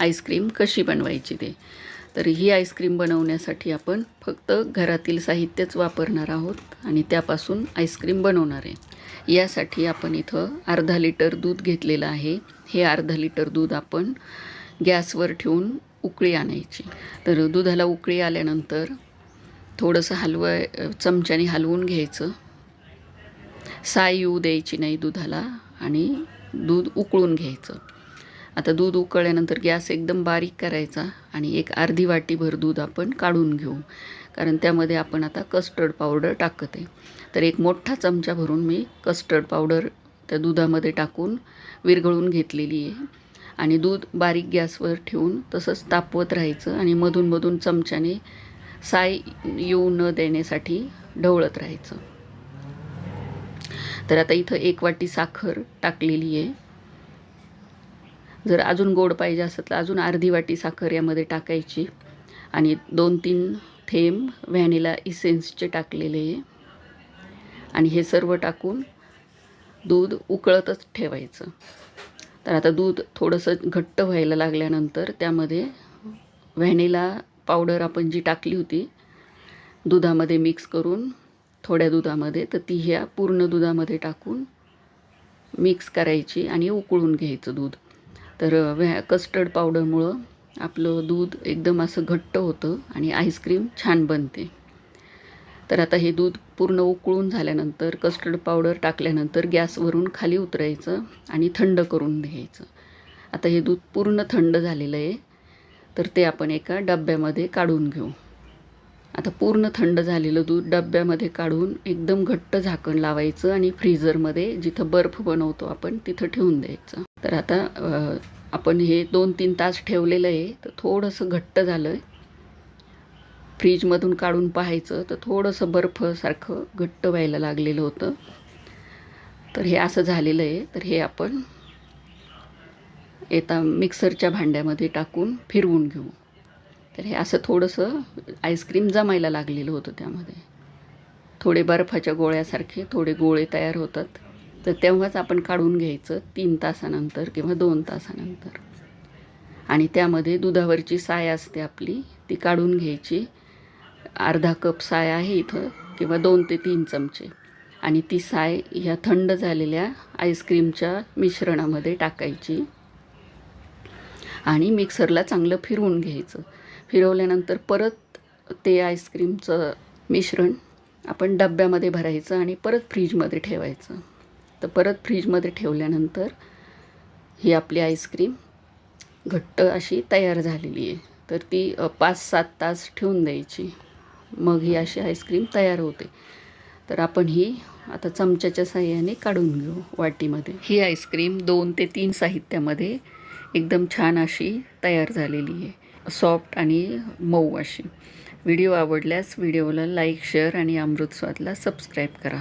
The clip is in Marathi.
आईस्क्रीम कशी बनवायची ते. तर ही आईस्क्रीम बनवण्यासाठी आपण फक्त घरातील साहित्यच वापरणार आहोत आणि त्यापासून आईस्क्रीम बनवणार आहे. यासाठी आपण इथं अर्धा लिटर दूध घेतलेलं आहे. हे अर्धा लिटर दूध आपण गॅसवर ठेवून उकळी आणायची. तर दुधाला उकळी आल्यानंतर थोडंसं हलवाय चमच्याने हलवून घ्यायचं. साय येऊ द्यायची नाही दुधाला आणि दूध उकळून घ्यायचं. आता दूध उकळल्यानंतर गॅस एकदम बारीक करायचा आणि एक अर्धी वाटीभर दूध आपण काढून घेऊ. कारण त्यामध्ये आपण आता कस्टर्ड पावडर टाकत. आहे तर एक मोठा चमचा भरून मी कस्टर्ड पावडर त्या दुधामध्ये टाकून विरघळून घेतलेली आहे. आणि दूध बारीक गॅसवर ठेवून तसंच तापवत राहायचं आणि मधूनमधून चमच्याने साय येऊ न देण्यासाठी ढवळत राहायचं. तर आता इथं एक वाटी साखर टाकलेली आहे. जर अजून गोड पाहिजे असेल तर अजून अर्धी वाटी साखर यामध्ये टाकायची. आणि दोन तीन थेंब व्हॅनिला इसेन्सचे टाकलेले आहे. आणि हे सर्व टाकून दूध उकळतच ठेवायचं. तर आता दूध थोडंसं घट्ट व्हायला लागल्यानंतर त्यामध्ये व्हॅनिला पावडर आपण जी टाकली होती दुधामध्ये मिक्स करून थोड्या दुधामध्ये तर ती ह्या पूर्ण दुधामध्ये टाकून मिक्स करायची आणि उकळून घ्यायचं दूध. तर व्हॅ कस्टर्ड पावडरमुळं आपलं दूध एकदम असं घट्ट होतं आणि आईस्क्रीम छान बनते. तर आता हे दूध पूर्ण उकळून झाल्यानंतर कस्टर्ड पावडर टाकल्यानंतर गॅसवरून खाली उतरायचं आणि थंड करून घ्यायचं. आता हे दूध पूर्ण थंड झालेलं आहे. तर ते आपण एका डब्यामध्ये काढून घेऊ. आता पूर्ण थंड झालेलं दूध डब्यामध्ये काढून एकदम घट्ट झाकण लावायचं आणि फ्रीजरमध्ये जिथं बर्फ बनवतो आपण तिथं ठेवून द्यायचं. तर आता आपण हे दोन तीन तास ठेवलेलं आहे तर थोडंसं घट्ट झालं आहे फ्रीजमधून काढून पाहायचं तर थोडंसं बर्फसारखं घट्ट व्हायला लागलेलं होतं. तर हे असं झालेलं आहे. तर हे आपण येता मिक्सरच्या भांड्यामध्ये टाकून फिरवून घेऊ. तर हे असं थोडंसं आईस्क्रीम जमायला लागलेलं होतं त्यामध्ये. थोडे बर्फाच्या गोळ्यासारखे थोडे गोळे तयार होतात. तर तेव्हाच आपण काढून घ्यायचं तीन तासानंतर किंवा दोन तासानंतर. आणि त्यामध्ये दुधावरची साय असते आपली ती काढून घ्यायची. अर्धा कप साय आहे इथं किंवा दोन ते तीन चमचे. आणि ती साय ह्या थंड झालेल्या आईस्क्रीमच्या मिश्रणामध्ये टाकायची. आणि मिक्सरला चांगलं फिरवून घ्यायचं. फिरवल्यानंतर परत ते आईस्क्रीमचं मिश्रण आपण डब्यामध्ये भरायचं आणि परत फ्रीजमध्ये ठेवायचं. तर परत फ्रीजमध्ये ठेवल्यानंतर ही आपली आईस्क्रीम घट्ट अशी तयार झालेली आहे. तर ती पाच सात तास ठेवून द्यायची. मग ही अशी आईस्क्रीम तयार होते. तर आपण ही आता चमच्याच्या साह्याने काढून घेऊ वाटीमध्ये. ही आईस्क्रीम दोन ते तीन साहित्यामध्ये एकदम छान अशी तयार झालेली आहे. सॉफ्ट आणि मऊ अशी. व्हिडिओ आवडल्यास व्हिडिओला लाईक शेअर आणि अमृतस्वादला सबस्क्राईब करा.